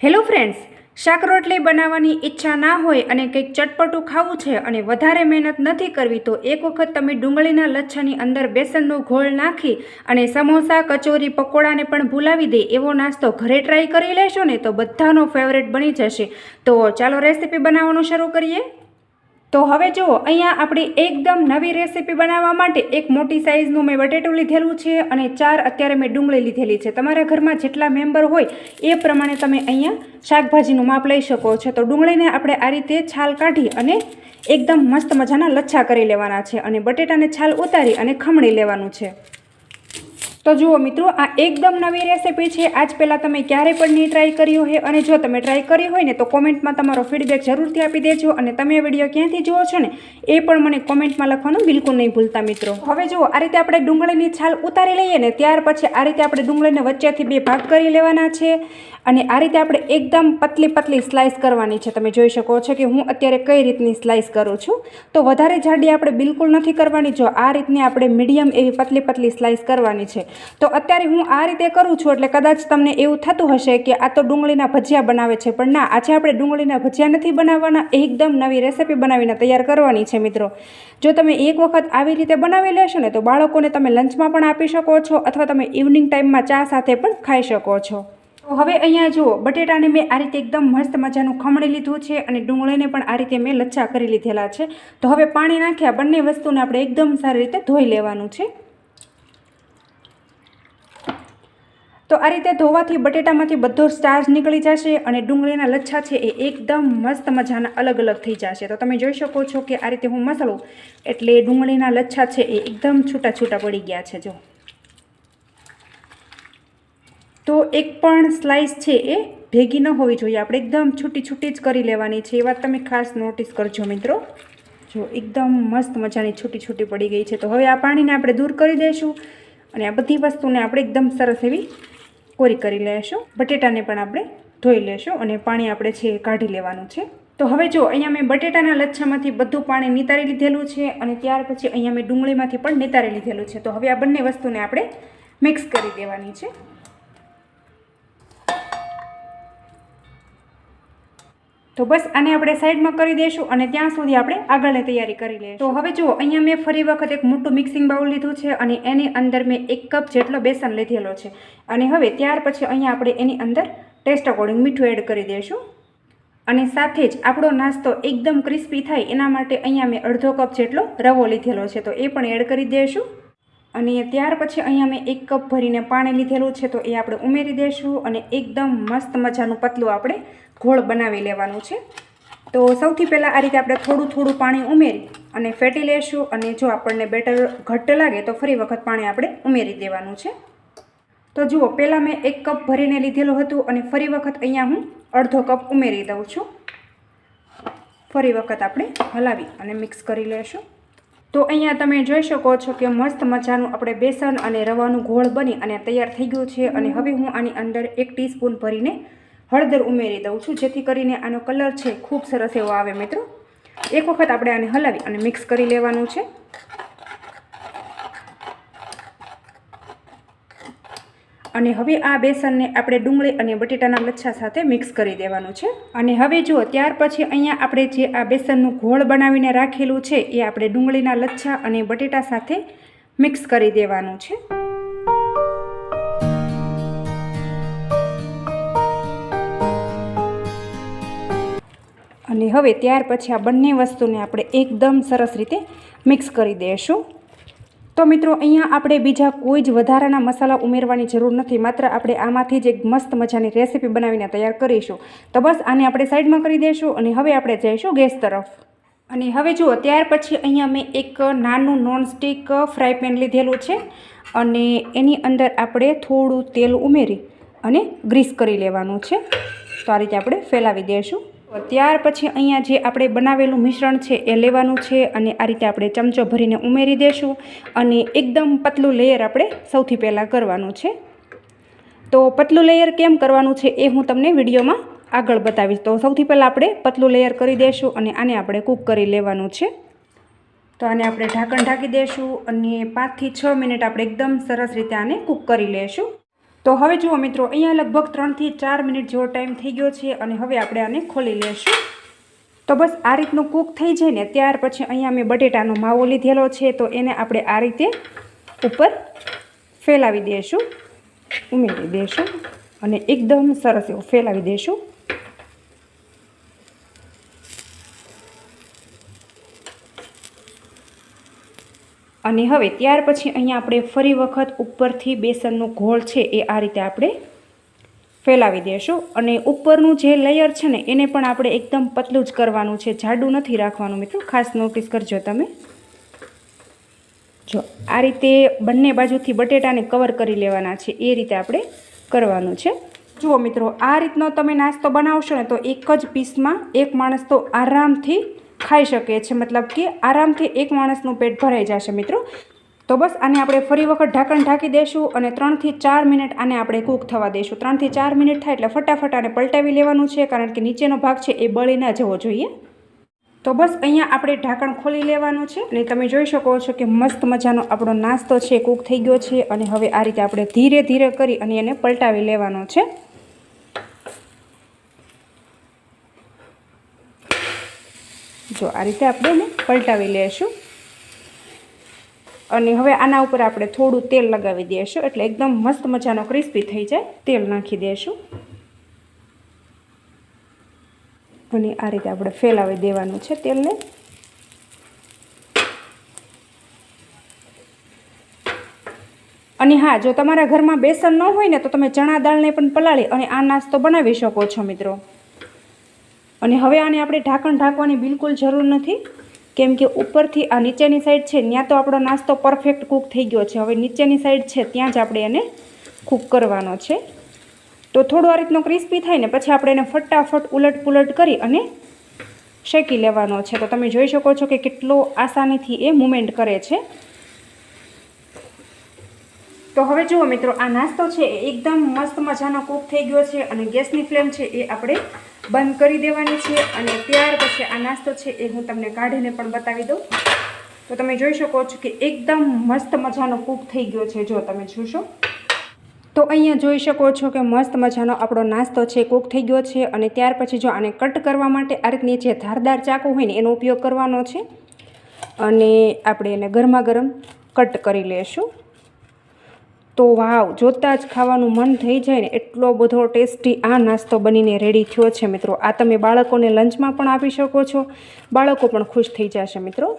Hello friends, શાક રોટલી બનાવવાની ઈચ્છા ના હોય અને કંઈક ચટપટું ખાવું છે અને વધારે મહેનત નથી કરવી, તો એક વખત તમે ડુંગળીના લચ્છાની અંદર બેસનનો ઘોળ નાખી અને સમોસા, કચોરી, પકોડાને પણ ભૂલાવી દે એવો નાસ્તો ઘરે ટ્રાય કરી લેશો ને તો બધાનો ફેવરેટ બની જશે. તો ચાલો રેસીપી બનાવવાનું શરૂ કરીએ. તો હવે જુઓ, અહીંયા આપણે એકદમ નવી રેસીપી બનાવવા માટે એક મોટી સાઇઝનું મેં બટેટું લીધેલું છે અને ચાર અત્યારે મેં ડુંગળી લીધેલી છે. તમારા ઘરમાં જેટલા મેમ્બર હોય એ પ્રમાણે તમે અહીંયા શાકભાજીનું માપ લઈ શકો છો. તો ડુંગળીને આપણે આ રીતે છાલ કાઢી અને એકદમ મસ્ત મજાના લચ્છા કરી લેવાના છે અને બટેટાને છાલ ઉતારી અને ખમણી લેવાનું છે. તો જુઓ મિત્રો, આ એકદમ નવી રેસીપી છે. આજ પહેલાં તમે ક્યારેય પણ નહીં ટ્રાય કરી હોય અને જો તમે ટ્રાય કરી હોય ને તો કોમેન્ટમાં તમારો ફીડબેક જરૂરથી આપી દેજો અને તમે વીડિયો ક્યાંથી જુઓ છો ને એ પણ મને કોમેન્ટમાં લખવાનું બિલકુલ નહીં ભૂલતા મિત્રો. હવે જુઓ, આ રીતે આપણે ડુંગળીની છાલ ઉતારી લઈએ ને ત્યાર પછી આ રીતે આપણે ડુંગળીને વચ્ચેથી બે ભાગ કરી લેવાના છે અને આ રીતે આપણે એકદમ પતલી પતલી સ્લાઇસ કરવાની છે. તમે જોઈ શકો છો કે હું અત્યારે કઈ રીતની સ્લાઇસ કરું છું. તો વધારે જાડી આપણે બિલકુલ નથી કરવાની. જો આ રીતની આપણે મીડિયમ એવી પતલી પતલી સ્લાઇસ કરવાની છે. તો અત્યારે હું આ રીતે કરું છું એટલે કદાચ તમને એવું થતું હશે કે આ તો ડુંગળીના ભજીયા બનાવે છે, પણ ના, આજે આપણે ડુંગળીના ભજીયા નથી બનાવવાના, એકદમ નવી રેસીપી બનાવીને તૈયાર કરવાની છે મિત્રો. જો તમે એક વખત આવી રીતે બનાવી લેશો ને તો બાળકોને તમે લંચમાં પણ આપી શકો છો અથવા તમે ઇવનિંગ ટાઈમમાં ચા સાથે પણ ખાઈ શકો છો. તો હવે અહીંયા જુઓ, બટેટાને મેં આ રીતે એકદમ મસ્ત મજાનું ખમણી લીધું છે અને ડુંગળીને પણ આ રીતે મેં લચ્છા કરી લીધેલા છે. તો હવે પાણી નાખ્યા બંને વસ્તુને આપણે એકદમ સારી રીતે ધોઈ લેવાનું છે. તો આ રીતે ધોવાથી બટેટામાંથી બધો સ્ટાર્ચ નીકળી જશે અને ડુંગળીના લચ્છા છે એ એકદમ મસ્ત મજાના અલગ અલગ થઈ જશે. તો તમે જોઈ શકો છો કે આ રીતે હું મસાલું એટલે ડુંગળીના લચ્છા છે એ એકદમ છૂટા છૂટા પડી ગયા છે, જો. તો એક પણ સ્લાઇસ છે એ ભેગી ન હોવી જોઈએ. આપણે એકદમ છૂટી છૂટી જ કરી લેવાની છે. એ વાત તમે ખાસ નોટિસ કરજો મિત્રો. જો એકદમ મસ્ત મજાની છૂટી છૂટી પડી ગઈ છે. તો હવે આ પાણીને આપણે દૂર કરી દઈશું અને આ બધી વસ્તુને આપણે એકદમ સરસ એવી કોરી કરી લઈશું બટેટાને પણ આપણે ધોઈ લેશું અને પાણી આપણે છે કાઢી લેવાનું છે. તો હવે જો અહીંયા મેં બટેટાના લચ્છામાંથી બધું પાણી નિતારી લીધેલું છે અને ત્યાર પછી અહીંયા મેં ડુંગળીમાંથી પણ નિતારી લીધેલું છે. તો હવે આ બંને વસ્તુને આપણે મિક્સ કરી દેવાની છે. તો બસ આને આપણે સાઈડમાં કરી દઈશું અને ત્યાં સુધી આપણે આગળની તૈયારી કરી લઈશું તો હવે જુઓ, અહીંયા મેં ફરી વખત એક મોટું મિક્સિંગ બાઉલ લીધું છે અને એની અંદર મેં એક કપ જેટલો બેસન લીધેલો છે. અને હવે ત્યાર પછી અહીંયા આપણે એની અંદર ટેસ્ટ અકોર્ડિંગ મીઠું એડ કરી દઈશું અને સાથે જ આપણો નાસ્તો એકદમ ક્રિસ્પી થાય એના માટે અહીંયા મેં અડધો કપ જેટલો રવો લીધેલો છે. તો એ પણ એડ કરી દઈશું અને ત્યાર પછી અહીંયા મેં એક કપ ભરીને પાણી લીધેલું છે, તો એ આપણે ઉમેરી દઈશું અને એકદમ મસ્ત મજાનું પતલું આપણે ઘોળ બનાવી લેવાનું છે. તો સૌથી પહેલાં આ રીતે આપણે થોડું થોડું પાણી ઉમેરી અને ફેટી લેશું અને જો આપણને બેટર ઘટ્ટ લાગે તો ફરી વખત પાણી આપણે ઉમેરી દેવાનું છે. તો જુઓ, પહેલાં મેં એક કપ ભરીને લીધેલું હતું અને ફરી વખત અહીંયા હું અડધો કપ ઉમેરી દઉં છું. ફરી વખત આપણે હલાવી અને મિક્સ કરી લેશું. તો અહીંયા તમે જોઈ શકો છો કે મસ્ત મજાનું આપણે બેસન અને રવાનું ઘોળ બની અને તૈયાર થઈ ગયું છે અને હવે હું આની અંદર એક ટીસ્પૂન ભરીને હળદર ઉમેરી દઉં છું, જેથી કરીને આનો કલર છે ખૂબ સરસ એવો આવે મિત્રો. એક વખત આપણે આને હલાવી અને મિક્સ કરી લેવાનું છે. અને હવે આ બેસનને આપણે ડુંગળી અને બટેટાના લચ્છા સાથે મિક્સ કરી દેવાનું છે. અને હવે જુઓ, ત્યાર પછી અહીંયા આપણે જે આ બેસનનું ઘોળ બનાવીને રાખેલું છે, એ આપણે ડુંગળીના લચ્છા અને બટેટા સાથે મિક્સ કરી દેવાનું છે. અને હવે ત્યાર પછી આ બંને વસ્તુને આપણે એકદમ સરસ રીતે મિક્સ કરી દઈશું તો મિત્રો, અહીંયા આપણે બીજા કોઈ જ વધારાના મસાલા ઉમેરવાની જરૂર નથી. માત્ર આપણે આમાંથી જ એક મસ્ત મજાની રેસીપી બનાવીને તૈયાર કરીશું. તો બસ, આને આપણે સાઈડમાં કરી દઈશું અને હવે આપણે જઈશું ગેસ તરફ. અને હવે જુઓ, ત્યાર પછી અહીંયા મેં એક નાનું નોનસ્ટિક ફ્રાય પેન લીધેલું છે અને એની અંદર આપણે થોડું તેલ ઉમેરી અને ગ્રીસ કરી લેવાનું છે. તો આ રીતે આપણે ફેલાવી દઈશું ત્યાર પછી અહીંયા જે આપણે બનાવેલું મિશ્રણ છે એ લેવાનું છે અને આ રીતે આપણે ચમચો ભરીને ઉમેરી દઈશું અને એકદમ પતલું લેયર આપણે સૌથી પહેલાં કરવાનું છે. તો પતલું લેયર કેમ કરવાનું છે એ હું તમને વિડીયોમાં આગળ બતાવીશ. તો સૌથી પહેલાં આપણે પતલું લેયર કરી દઈશું અને આને આપણે કૂક કરી લેવાનું છે. તો આને આપણે ઢાંકણ ઢાંકી દઈશું અને પાંચથી છ મિનિટ આપણે એકદમ સરસ રીતે આને કૂક કરી લઈશું તો હવે જુઓ મિત્રો, અહીંયા લગભગ ત્રણથી ચાર મિનિટ જેવો ટાઈમ થઈ ગયો છે અને હવે આપણે આને ખોલી લેશું. તો બસ આ રીતનું કૂક થઈ જાય ને ત્યાર પછી અહીંયા મેં બટેટાનો માવો લીધેલો છે, તો એને આપણે આ રીતે ઉપર ફેલાવી દઈશું ઉમેરી દઈશું અને એકદમ સરસ એવું ફેલાવી દઈશું અને હવે ત્યાર પછી અહીંયા આપણે ફરી વખત ઉપરથી બેસનનો ઘોળ છે એ આ રીતે આપણે ફેલાવી દેશું અને ઉપરનું જે લેયર છે ને, એને પણ આપણે એકદમ પતલું જ કરવાનું છે, જાડું નથી રાખવાનું મિત્રો. ખાસ નોટિસ કરજો તમે. જો, આ રીતે બંને બાજુથી બટેટાને કવર કરી લેવાના છે, એ રીતે આપણે કરવાનું છે. જુઓ મિત્રો, આ રીતનો તમે નાસ્તો બનાવશો ને, તો એક જ પીસમાં એક માણસ તો આરામથી ખાઈ શકીએ છીએ. મતલબ કે આરામથી એક માણસનું પેટ ભરાઈ જશે મિત્રો. તો બસ આને આપણે ફરી વખત ઢાંકણ ઢાંકી દઈશું અને ત્રણથી ચાર મિનિટ આને આપણે કૂક થવા દઈશું ત્રણથી ચાર મિનિટ થાય એટલે ફટાફટ આને પલટાવી લેવાનું છે, કારણ કે નીચેનો ભાગ છે એ બળી ના જવો જોઈએ. તો બસ અહીંયા આપણે ઢાંકણ ખોલી લેવાનું છે અને તમે જોઈ શકો છો કે મસ્ત મજાનો આપણો નાસ્તો છે, કૂક થઈ ગયો છે અને હવે આ રીતે આપણે ધીરે ધીરે કરી અને એને પલટાવી લેવાનો છે. જો આ રીતે આપણે એને પલટાવી લઈશું અને હવે આના ઉપર આપણે થોડું તેલ લગાવી દઈશું એટલે એકદમ મસ્ત મજાનો ક્રિસ્પી થઈ જાય, તેલ નાખી દઈશું અને આ રીતે આપણે ફેલાવી દેવાનું છે તેલને. અને હા, જો તમારા ઘરમાં બેસન ન હોય ને, તો તમે ચણા દાળને પણ પલાળી અને આ નાસ્તો બનાવી શકો છો મિત્રો. અને હવે આને આપણે ઢાંકણ ઢાંકવાની બિલકુલ જરૂર નથી, કેમ કે ઉપરથી આ નીચેની સાઈડ છે ત્યાં તો આપણો નાસ્તો પરફેક્ટ કૂક થઈ ગયો છે. હવે નીચેની સાઈડ છે, ત્યાં જ આપણે એને કૂક કરવાનો છે. તો થોડો આ રીતનો ક્રિસ્પી થાય ને, પછી આપણે એને ફટાફટ ઉલટ પુલટ કરી અને શેકી લેવાનો છે. તો તમે જોઈ શકો છો કે કેટલો આસાનીથી એ મુમેન્ટ કરે છે. તો હવે જુઓ મિત્રો, આ નાસ્તો છે એ એકદમ મસ્ત મજાનો કૂક થઈ ગયો છે અને ગેસની ફ્લેમ છે એ આપણે બંધ કરી દેવાની છે અને ત્યાર પછી આ નાસ્તો છે એ હું તમને કાઢીને પણ બતાવી દઉં. તો તમે જોઈ શકો છો કે એકદમ મસ્ત મજાનો કૂક થઈ ગયો છે, જો તમે જોશો. તો અહીંયા જોઈ શકો છો કે મસ્ત મજાનો આપણો નાસ્તો છે, કૂક થઈ ગયો છે અને ત્યાર પછી જો આને કટ કરવા માટે આ રીતની જે ધારદાર ચાકુ હોય ને એનો ઉપયોગ કરવાનો છે. અને આપણે એને ગરમા ગરમ કટ કરી લેશું. તો વાવ, જોતાં જ ખાવાનું મન થઈ જાય ને એટલો બધો ટેસ્ટી આ નાસ્તો બનીને રેડી થયો છે મિત્રો. આ તમે બાળકોને લંચમાં પણ આપી શકો છો. બાળકો પણ ખુશ થઈ જશે મિત્રો.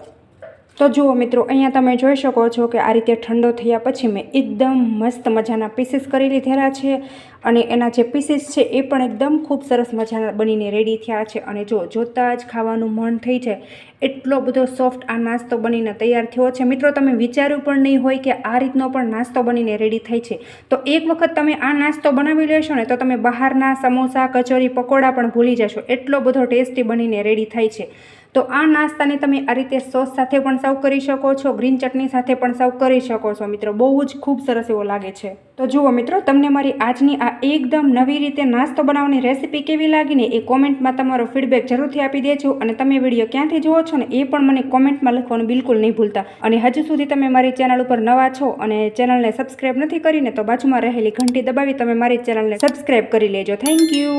તો જુઓ મિત્રો, અહીંયા તમે જોઈ શકો છો કે આ રીતે ઠંડો થયા પછી મેં એકદમ મસ્ત મજાના પીસીસ કરી લીધેલા છે અને એના જે પીસીસ છે એ પણ એકદમ ખૂબ સરસ મજાના બનીને રેડી થયા છે. અને જો જોતાં જ ખાવાનું મન થઈ જાય એટલો બધો સોફ્ટ આ નાસ્તો બનીને તૈયાર થયો છે. મિત્રો, તમે વિચાર્યું પણ નહીં હોય કે આ રીતનો પણ નાસ્તો બનીને રેડી થાય છે. તો એક વખત તમે આ નાસ્તો બનાવી લેશો ને તો તમે બહારના સમોસા, કચોરી, પકોડા પણ ભૂલી જશો. એટલો બધો ટેસ્ટી બનીને રેડી થાય છે. તો આ નાસ્તાને તમે આ રીતે સોસ સાથે પણ સર્વ કરી શકો છો ગ્રીન ચટણી સાથે પણ સર્વ કરી શકો છો. મિત્રો, બહુ જ ખૂબ સરસ એવો લાગે છે. તો જુઓ મિત્રો, તમને મારી આજની આ એકદમ નવી રીતે નાસ્તો બનાવવાની રેસીપી કેવી લાગીને એ કોમેન્ટમાં તમારો ફીડબેક જરૂરથી આપી દેજો અને તમે વીડિયો ક્યાંથી જુઓ છો ને એ પણ મને કોમેન્ટમાં લખવાનું બિલકુલ નહીં ભૂલતા. અને હજુ સુધી તમે મારી ચેનલ ઉપર નવા છો અને ચેનલને સબસ્ક્રાઈબ નથી કરીને તો બાજુમાં રહેલી ઘંટી દબાવી તમે મારી ચેનલને સબસ્ક્રાઈબ કરી લેજો. Thank you.